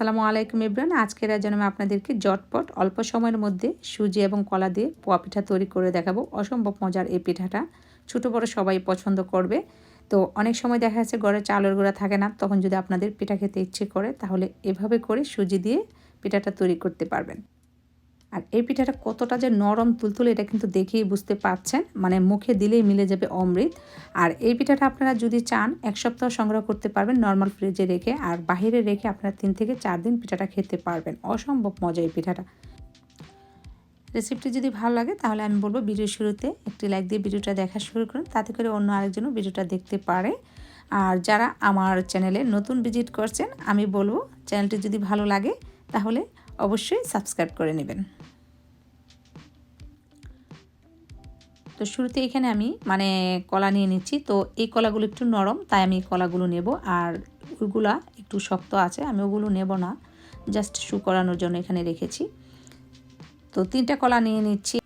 আসসালামু আলাইকুম ইব্রান। আজকের যেন আমি আপনাদেরকে জটপট অল্প সময়ের মধ্যে সুজি এবং কলা দিয়ে পোয়া পিঠা তৈরি করে দেখাবো। অসম্ভব মজার এই পিঠাটা। ছোটো বড় সবাই পছন্দ করবে। তো অনেক সময় দেখা যাচ্ছে ঘরে চালের গুঁড়া থাকে না, তখন যদি আপনাদের পিঠা খেতে ইচ্ছে করে, তাহলে এভাবে করে সুজি দিয়ে পিঠাটা তৈরি করতে পারবেন। আর এই পিঠাটা কতটা যে নরম তুলতুলে, এটা কিন্তু দেখেই বুঝতে পারছেন। মানে মুখে দিলেই মিলে যাবে অমৃত। আর এই পিঠাটা আপনারা যদি চান, এক সপ্তাহ সংগ্রহ করতে পারবেন নর্মাল ফ্রিজে রেখে। আর বাহিরে রেখে আপনারা তিন থেকে চার দিন পিঠাটা খেতে পারবেন। অসম্ভব মজা এই পিঠাটা। রেসিপিটি যদি ভালো লাগে, তাহলে আমি বলব ভিডিও শুরুতে একটি লাইক দিয়ে ভিডিওটা দেখা শুরু করুন। তাতে করে অন্য আরেকজনও ভিডিওটা দেখতে পারে। আর যারা আমার চ্যানেলে নতুন ভিজিট করছেন, আমি বলব চ্যানেলটি যদি ভালো লাগে, তাহলে অবশ্যই সাবস্ক্রাইব করে নেবেন। তো শুরুতে এখানে আমি মানে কলা নিয়ে নিচ্ছি। তো এই কলাগুলো একটু নরম, তাই আমি কলাগুলো নেব। আর ওইগুলা একটু শক্ত আছে, আমি ওগুলো নেব না। জাস্ট শু করানোর জন্য এখানে রেখেছি। তো তিনটা কলা নিয়ে নিচ্ছি।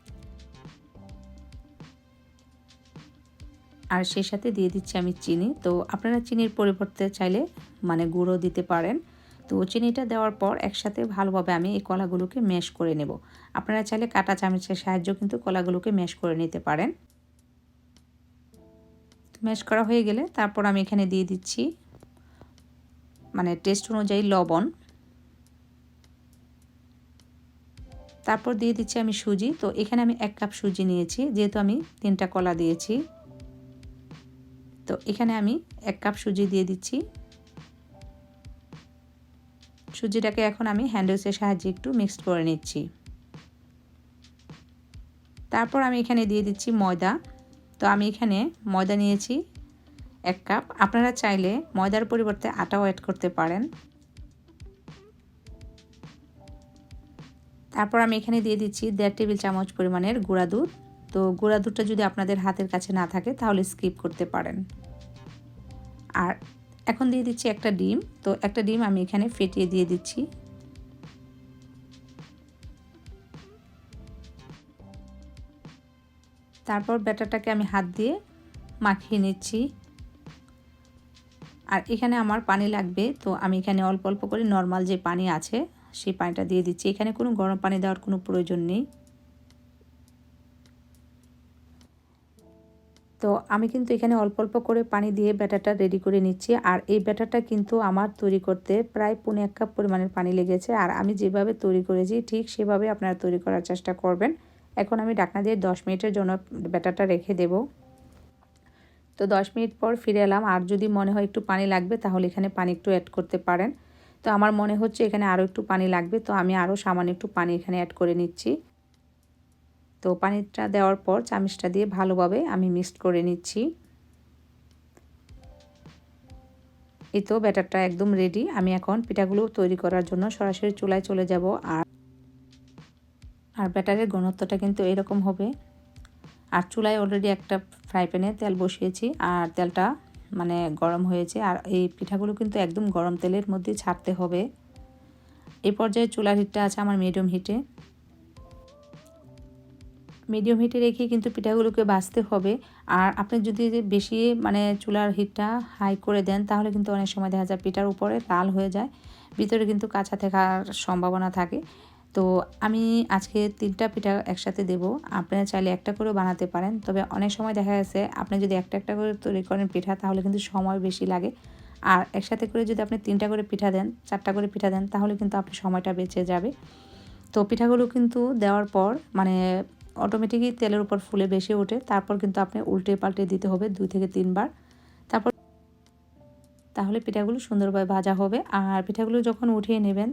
আর সেই সাথে দিয়ে দিচ্ছি আমি চিনি। তো আপনারা চিনির পরিবর্তে চাইলে মানে গুঁড়ো দিতে পারেন। তো চিনিটা দেওয়ার পর একসাথে ভালোভাবে আমি এই কলাগুলোকে ম্যাশ করে নেব। আপনারা চাইলে কাটা চামচের সাহায্য কিন্তু কলাগুলোকে ম্যাশ করে নিতে পারেন। ম্যাশ করা হয়ে গেলে তারপর আমি এখানে দিয়ে দিচ্ছি মানে টেস্ট অনুযায়ী লবণ। তারপর দিয়ে দিচ্ছি আমি সুজি। তো এখানে আমি এক কাপ সুজি নিয়েছি, যেহেতু আমি তিনটা কলা দিয়েছি। তো এখানে আমি এক কাপ সুজি দিয়ে দিচ্ছি। সুজিটাকে এখন আমি হ্যান্ডেলসের সাহায্যে একটু মিক্সড করে নিচ্ছি। তারপর আমি এখানে দিয়ে দিচ্ছি ময়দা। তো আমি এখানে ময়দা নিয়েছি এক কাপ। আপনারা চাইলে ময়দার পরিবর্তে আটাও অ্যাড করতে পারেন। তারপর আমি এখানে দিয়ে দিচ্ছি দেড় টেবিল চামচ পরিমাণের গুঁড়া দুধ। তো গুঁড়া দুধটা যদি আপনাদের হাতের কাছে না থাকে, তাহলে স্কিপ করতে পারেন। আর এখন দিয়ে দিচ্ছি একটা ডিম। তো একটা ডিম আমি এখানে ফেটিয়ে দিয়ে দিচ্ছি। তারপর ব্যাটারটাকে আমি হাত দিয়ে মাখিয়ে নিচ্ছি। আর এখানে আমার পানি লাগবে, তো আমি এখানে অল্প অল্প করে নর্মাল যে পানি আছে, সেই পানিটা দিয়ে দিচ্ছি। এখানে কোনো গরম পানি দেওয়ার কোনো প্রয়োজন নেই। তো আমি কিন্তু এখানে অল্প অল্প করে পানি দিয়ে ব্যাটারটা রেডি করে নিচ্ছি। আর এই ব্যাটারটা কিন্তু আমার তৈরি করতে প্রায় পৌনে এক কাপ পরিমাণের পানি লেগেছে। আর আমি যেভাবে তৈরি করেছি, ঠিক সেভাবে আপনারা তৈরি করার চেষ্টা করবেন। এখন আমি ডাকনা দিয়ে দশ মিনিটের জন্য ব্যাটারটা রেখে দেব। তো দশ মিনিট পর ফিরে এলাম। আর যদি মনে হয় একটু পানি লাগবে, তাহলে এখানে পানি একটু অ্যাড করতে পারেন। তো আমার মনে হচ্ছে এখানে আরও একটু পানি লাগবে। তো আমি আরও সামান্য একটু পানি এখানে অ্যাড করে নিচ্ছি। তো পানিটা দেওয়ার পর চামিচটা দিয়ে ভালোভাবে আমি মিক্সড করে নিচ্ছি। এই তো ব্যাটারটা একদম রেডি আমি এখন পিঠাগুলো তৈরি করার জন্য সরাসরি চুলায় চলে যাব আর আর ব্যাটারের ঘনত্বটা কিন্তু এরকম হবে। আর চুলায় অলরেডি একটা ফ্রাই প্যানে তেল বসিয়েছি আর তেলটা মানে গরম হয়েছে আর এই পিঠাগুলো কিন্তু একদম গরম তেলের মধ্যে ছাড়তে হবে। এই পর্যায়ে চুলার হিটটা আছে আমার মিডিয়াম হিটে মিডিয়াম হিটে রেখে কিন্তু পিঠাগুলোকে বাছতে হবে। আর আপনি যদি বেশি মানে চুলার হিটটা হাই করে দেন, তাহলে কিন্তু অনেক সময় দেখা যায় পিঠার উপরে লাল হয়ে যায়। ভিতরে কিন্তু কাঁচা থাকার সম্ভাবনা থাকে। তো আমি আজকে তিনটা পিঠা একসাথে দেব। আপনারা চাইলে একটা করে বানাতে পারেন। তবে অনেক সময় দেখা গেছে, আপনি যদি একটা একটা করে তৈরি করেন পিঠা, তাহলে কিন্তু সময় বেশি লাগে। আর একসাথে করে যদি আপনি তিনটা করে পিঠা দেন, চারটা করে পিঠা দেন, তাহলে কিন্তু আপনার সময়টা বেঁচে যাবে। তো পিঠাগুলো কিন্তু দেওয়ার পর মানে অটোমেটিকই তেলের উপর ফুলে বেশি ওঠে। তারপর কিন্তু আপনি উল্টে পাল্টে দিতে হবে দুই থেকে তিনবার। তারপর তাহলে পিঠাগুলো সুন্দরভাবে ভাজা হবে। আর পিঠাগুলো যখন উঠিয়ে নেবেন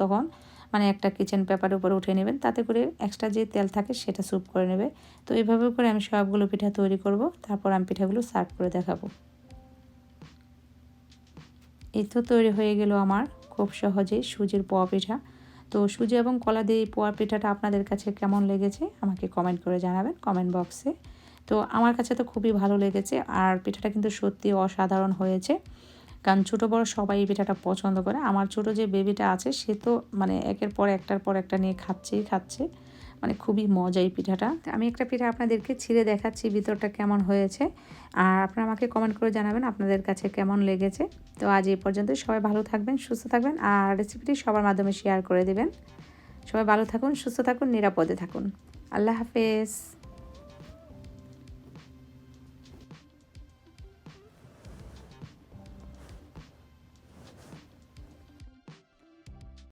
তখন মানে একটা কিচেন পেপারের উপরে উঠিয়ে নেবেন। তাতে করে এক্সট্রা যে তেল থাকে, সেটা স্যুপ করে নেবে। তো এইভাবে করে আমি সবগুলো পিঠা তৈরি করব। তারপর আমি পিঠাগুলো সার্ভ করে দেখাবো। এই তো তৈরি হয়ে গেল আমার খুব সহজেই সুজির পোয়া পিঠা। তো সুজি এবং কলা দিয়ে পোয়া পিঠাটা আপনাদের কাছে কেমন লেগেছে আমাকে কমেন্ট করে জানাবেন কমেন্ট বক্সে তো আমার কাছে তো খুবই ভালো লেগেছে আর পিঠাটা কিন্তু সত্যি অসাধারণ হয়েছে। কারণ ছোটো বড় সবাই এই পিঠাটা পছন্দ করে। আমার ছোট যে বেবিটা আছে সে তো মানে একের পর একটার পর একটা নিয়ে খাচ্ছেই খাচ্ছে। মানে খুবই মজা এই পিঠাটা। আমি একটা পিঠা আপনাদেরকে ছিঁড়ে দেখাচ্ছি, ভিতরটা কেমন হয়েছে। আর আপনারা আমাকে কমেন্ট করে জানাবেন আপনাদের কাছে কেমন লেগেছে। তো আজ এই পর্যন্ত সবাই ভালো থাকবেন, সুস্থ থাকবেন, আর রেসিপিটি সবার মাধ্যমে শেয়ার করে দেবেন। সবাই ভালো থাকুন, সুস্থ থাকুন, নিরাপদে থাকুন। আল্লাহ হাফেজ।